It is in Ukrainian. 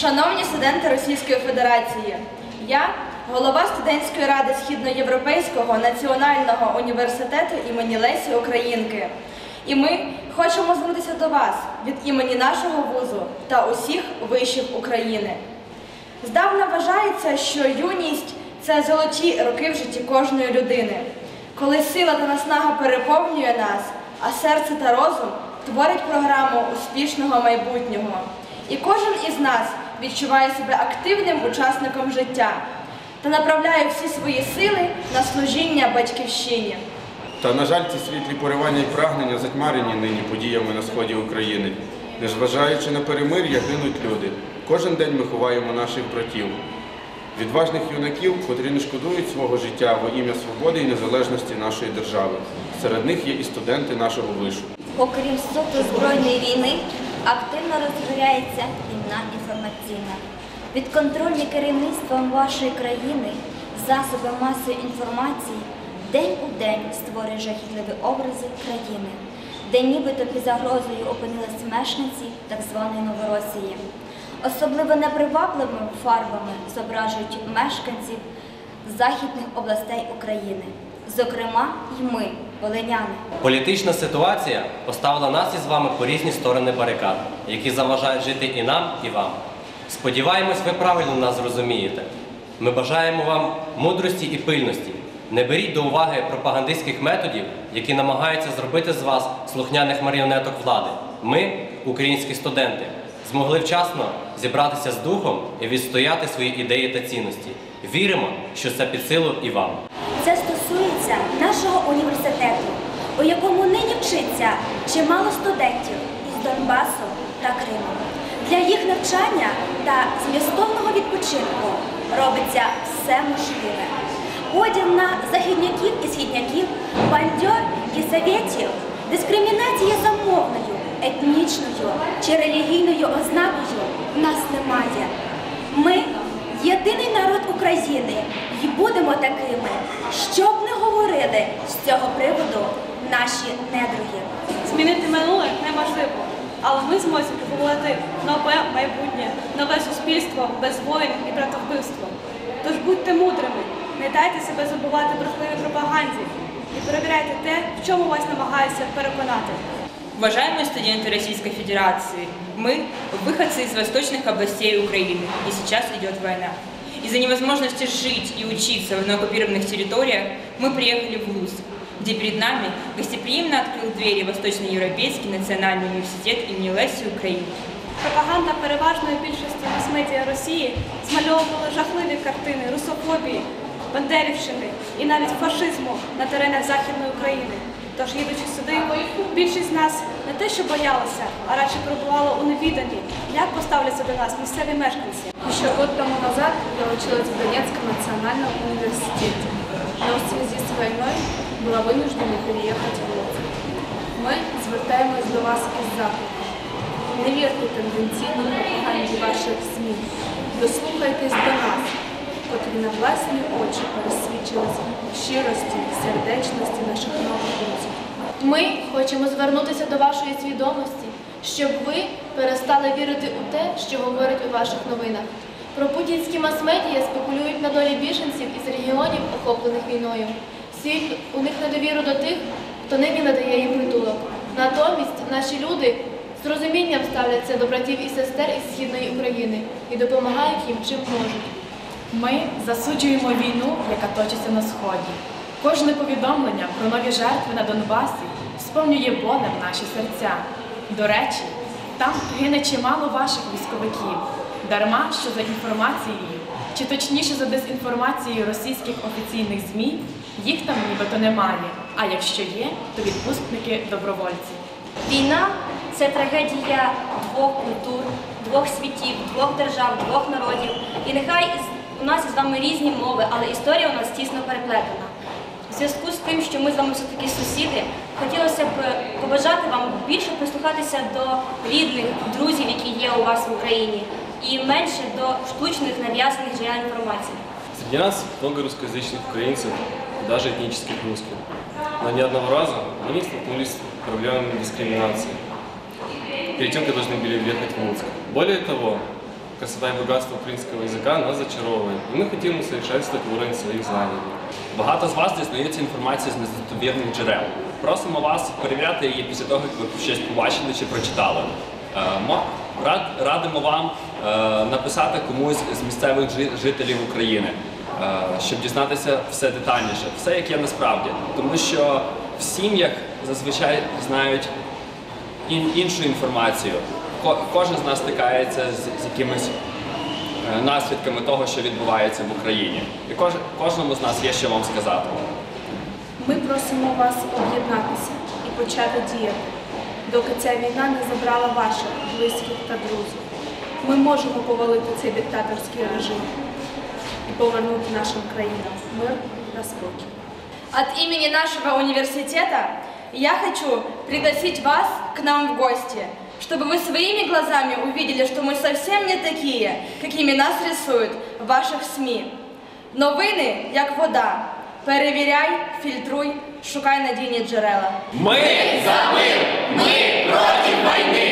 Шановні студенти Російської Федерації, я голова студентської ради Східноєвропейського національного університету імені Лесі Українки. І ми хочемо звернутися до вас від імені нашого вузу та усіх вишів України. Здавна вважається, що юність це золоті роки в житті кожної людини, коли сила та наснага переповнює нас, а серце та розум творять програму успішного майбутнього. І кожен із нас відчуває себе активним учасником життя та направляє всі свої сили на служіння батьківщині. Та, на жаль, ці світлі поривання і прагнення затьмарені нині подіями на сході України. Незважаючи на перемир'я, гинуть люди. Кожен день ми ховаємо наших братів. Відважних юнаків, котрі не шкодують свого життя во ім'я свободи і незалежності нашої держави. Серед них є і студенти нашого вишу. Окрім суто збройної війни, активно розгоряється війна інформаційна. Підконтрольні керівництвом вашої країни засоби масової інформації день у день створює жахітливі образи країни, де нібито під загрозою опинилися мешканці так званої Новоросії. Особливо непривабливими фарбами зображують мешканців західних областей України, зокрема й ми, волиняни. Політична ситуація поставила нас із вами по різні сторони барикад, які заважають жити і нам, і вам. Сподіваємось, ви правильно нас зрозумієте. Ми бажаємо вам мудрості і пильності. Не беріть до уваги пропагандистських методів, які намагаються зробити з вас слухняних маріонеток влади. Ми, українські студенти, змогли вчасно зібратися з духом і відстояти свої ідеї та цінності. Віримо, що це під силу і вам. Це стосується нашого університету, у якому нині вчиться чимало студентів із Донбасу та Криму. Для їх навчання та змістовного відпочинку робиться все можливе. Поділ на західняків і східняків, бандьор і советів, дискримінація за мовною, етнічною чи релігійною ознакою нас немає. Ми єдиний народ України і будемо такими, що б не говорили з цього приводу наші недруги. Змінити минуле неможливо, але ми зможемо побудувати нове майбутнє, нове суспільство без воїн і братовбивства. Тож будьте мудрими, не дайте себе забувати брехливій пропаганді і перевіряйте те, в чому вас намагаються переконати. Уважаемые студенты Российской Федерации, мы выходцы из восточных областей Украины, и сейчас идет война. Из-за невозможности жить и учиться в оккупированных территориях мы приехали в ВУЗ, где перед нами гостеприимно открыл двери Восточноевропейский национальный университет имени Леси Украины. Пропаганда переважної більшості мас-медіа Росії змальовувала жахливі картини русофобії, бандерівщини і навіть фашизму на теренах Західної України. Тож, їдучи сюди, більшість з нас не те, що боялася, а радше перебувала у невіданні, як поставляться до нас місцеві мешканці. Еще год тому назад я училась в Донецком национальном университете, но в связи с войной была вынуждена переехать в Луцк. Ми звертаємось до вас із закликом. Не вірте тенденційній пропаганді ваших ЗМІ. Дослухайтесь до нас, котрі на власні очі пересвідчились в щирості сердечності наших нових друзів. Ми хочемо звернутися до вашої свідомості, щоб ви перестали вірити у те, що говорять у ваших новинах. Пропутінські мас-медіа спекулюють на долі біженців із регіонів, охоплених війною. Сіль у них недовіру до тих, хто нині надає їм притулок. Натомість наші люди з розумінням ставляться до братів і сестер із східної України і допомагають їм чим можуть. Ми засуджуємо війну, яка точиться на сході. Кожне повідомлення про нові жертви на Донбасі сповнює болем наші серця. До речі, там гине чимало ваших військовиків. Дарма, що за інформацією, чи точніше за дезінформацією російських офіційних ЗМІ, їх там нібито немає. А якщо є, то відпускники добровольці. Війна це трагедія двох культур, двох світів, двох держав, двох народів. І нехай із, у нас із вами різні мови, але історія у нас тісно переплетена. В зв'язку з тим, що ми з вами все-таки сусіди, хотілося б побажати вам більше прислухатися до рідних, друзів, які є у вас в Україні, і менше до штучних нав'язаних джерел інформації. Среди нас много русскоязычных украинцев, даже этнических русских. Но ни одного раза мы не столкнулись с проблемами дискриминации перед тем, как должны были въехать в Луцк. Более того, красота и богатство українського язика нас зачаровує. І ми хотімо совершенствовать уровень своїх знань. Багато з вас дізнається інформацію з недостовірних джерел. Просимо вас перевіряти її після того, як ви щось побачили чи прочитали. Е, мо- рад- Радимо вам е, написати комусь з місцевих жителів України, е, щоб дізнатися все детальніше, все як є насправді. Тому що в сім'ях зазвичай знають іншу інформацію. Ко- Кожен з нас стикається з, з якимись е, наслідками того, що відбувається в Україні. І кож, кожному з нас є що вам сказати. Ми просимо вас об'єднатися і почати діяти, доки ця війна не забрала ваших близьких та друзів. Ми можемо повалити цей диктаторський режим і повернути нашим країнам мир та спокій. От имени нашего университета я хочу пригласить вас к нам в гости, чтобы вы своими глазами увидели, что мы совсем не такие, какими нас рисуют ваших СМИ. Новини як вода. Перевіряй, фільтруй, шукай надійні джерела. Ми за мир! Ми проти війни!